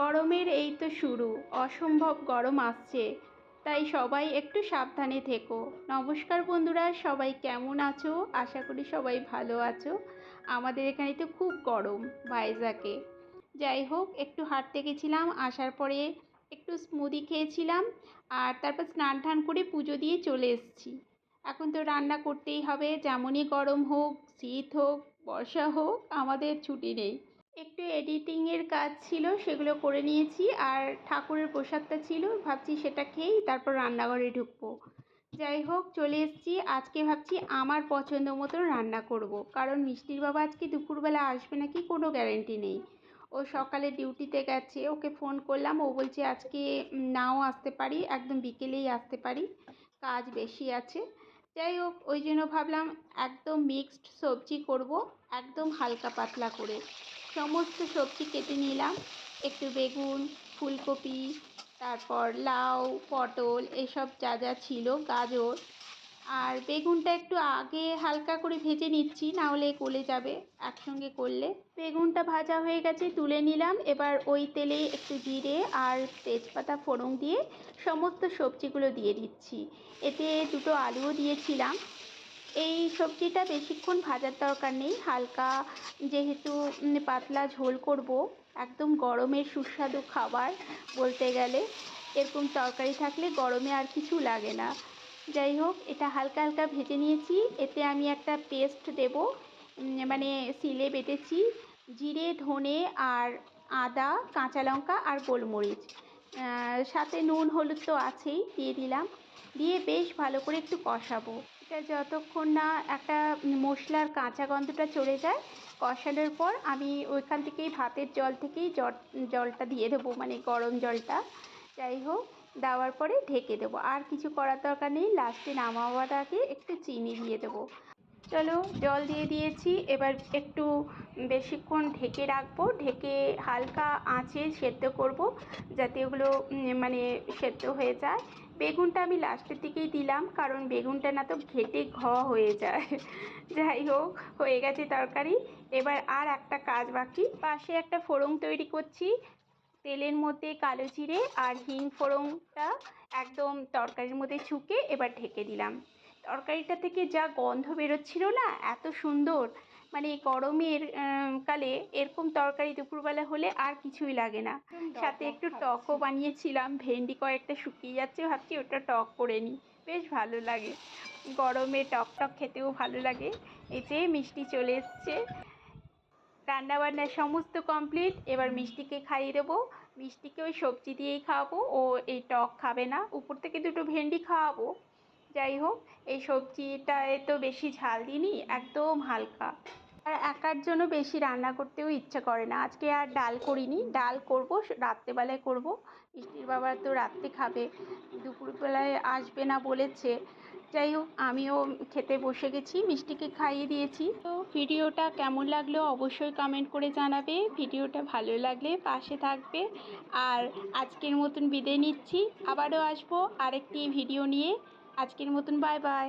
গরমের এই তো শুরু, অসম্ভব গরম আসছে। তাই সবাই একটু সাবধানে থেকো। নমস্কার বন্ধুরা, সবাই কেমন আছো? আশা করি সবাই ভালো আছো। আমাদের এখানে তো খুব গরম ভাইজাকে যাই হোক, একটু হাঁটতে গেছিলাম, আসার পরে একটু স্মুদি খেয়েছিলাম আর তারপর স্নান টান করে পুজো দিয়ে চলে এসেছি। এখন তো রান্না করতেই হবে, যেমনই গরম হোক, শীত হোক, বর্ষা হোক, আমাদের ছুটি নেই। একটু এডিটিংয়ের কাজ ছিল, সেগুলো করে নিয়েছি। আর ঠাকুরের প্রসাদটা ছিল, ভাবছি সেটা খেয়েই তারপর রান্নাঘরে ঢুকবো। যাই হোক, চলে এসেছি। আজকে ভাবছি আমার পছন্দ মতো রান্না করব। কারণ মিষ্টির বাবা আজকে দুপুরবেলা আসবে নাকি কোনো গ্যারেন্টি নেই। ও সকালে ডিউটিতে গেছে, ওকে ফোন করলাম। ও বলছে, আজকে নাও আসতে পারি, একদম বিকেলেই আসতে পারি। কাজ বেশি আছে। যাই হোক ওই জন্য ভাবলাম একদম মিক্সড সবজি করব, একদম হালকা পাতলা করে। সমস্ত সবজি কেটে নিলাম। একটু বেগুন, ফুলকপি, তারপর লাউ, পটল, এসব যা যা ছিল, গাজর আর বেগুনটা একটু আগে হালকা করে ভেজে নিচ্ছি, না হলে গলে যাবে একসঙ্গে করলে। বেগুনটা ভাজা হয়ে গেছে, তুলে নিলাম। এবার ওই তেলে একটু জিরে আর তেজপাতা ফোড়ন দিয়ে সমস্ত সবজিগুলো দিয়ে দিচ্ছি। এতে দুটো আলুও দিয়েছিলাম। এই সবজিটা বেশিক্ষণ ভাজার দরকার নেই। হালকা যেহেতু পাতলা ঝোল করব, একদম গরমের সুস্বাদু খাবার বলতে গেলে। এরকম তরকারি থাকলে গরমে আর কিছু লাগে না। যাই হোক এটা হালকা হালকা ভেজে নিয়েছি। এতে আমি একটা পেস্ট দেব। মানে সিলে বেটেছি। জিরে, ধনে আর আদা, কাঁচা লঙ্কা আর গোলমরিচ। সাথে নুন, হলুদ তো আছেই, দিয়ে দিলাম। দিয়ে বেশ ভালো করে একটু কষাবো। এটা যতক্ষণ না একটা মশলার কাঁচা গন্ধটা চলে যায়, কষানোর পর আমি ওইখান থেকেই ভাতের জল থেকেই জল, জলটা দিয়ে দেবো মানে গরম জলটা। যাই হোক দেওয়ার পরে ঢেকে দেবো। আর কিছু করার দরকার নেই লাস্টে নামাবার আগে একটু চিনি দিয়ে দেবো। চলো, জল দিয়ে দিয়েছি। এবার একটু বেশিক্ষণ ঢেকে রাখব। ঢেকে হালকা আঁচে সেদ্ধ করব, যাতে ওগুলো মানে সেদ্ধ হয়ে যায়। বেগুনটা আমি লাস্টের দিকেই দিলাম, কারণ বেগুনটা না তো ঘেটে ঘ হয়ে যায়। যাই হোক, হয়ে গেছে তরকারি। এবার আর একটা কাজ বাকি। পাশে একটা ফোড়ং তৈরি করছি। তেলের মধ্যে কালো জিরে আর হিং ফোড়নটা একদম তরকারির মধ্যে ছুঁকে এবার ঢেকে দিলাম। তরকারিটা থেকে যা গন্ধ বেরোচ্ছিল না এত সুন্দর। মানে গরমের কালে এরকম তরকারি দুপুরবেলা হলে আর কিছুই লাগে না। সাথে একটু টকও বানিয়েছিলাম ভেন্ডি কয়েকটা শুকিয়ে যাচ্ছে ভাবছি ওটা টক করে নিই। বেশ ভালো লাগে। গরমে টক টক খেতেও ভালো লাগে। যে মিষ্টি চলে এসছে। রান্নাবান্না সমস্ত কমপ্লিট এবার মিষ্টিকে খাইয়ে দেবো। মিষ্টিকে ওই সবজি দিয়েই খাওয়াবো। ও এই টক খাবে না। উপর থেকে দুটো ভেন্ডি খাওয়াবো। যাই হোক, এই সবজিটায় তো বেশি ঝাল দিইনি, একদম হালকা। আর একার জন্য বেশি রান্না করতেও ইচ্ছে করে না। আজকে আর ডাল করিনি। ডাল করব, রাত্রেবেলায় করব। মিষ্টির বাবা তো রাত্রে খাবে। দুপুরবেলায় আসবে না বলেছে। যাই হোক, আমিও খেতে বসে গেছি, মিষ্টিকে খাইয়ে দিয়েছি। তো ভিডিওটা কেমন লাগল অবশ্যই কমেন্ট করে জানাবে। ভিডিওটা ভালো লাগলে পাশে থাকবে। আর আজকের মতন বিদায় নিচ্ছি। আবারও আসব আরেকটি ভিডিও নিয়ে। আজকের মতন বাই বাই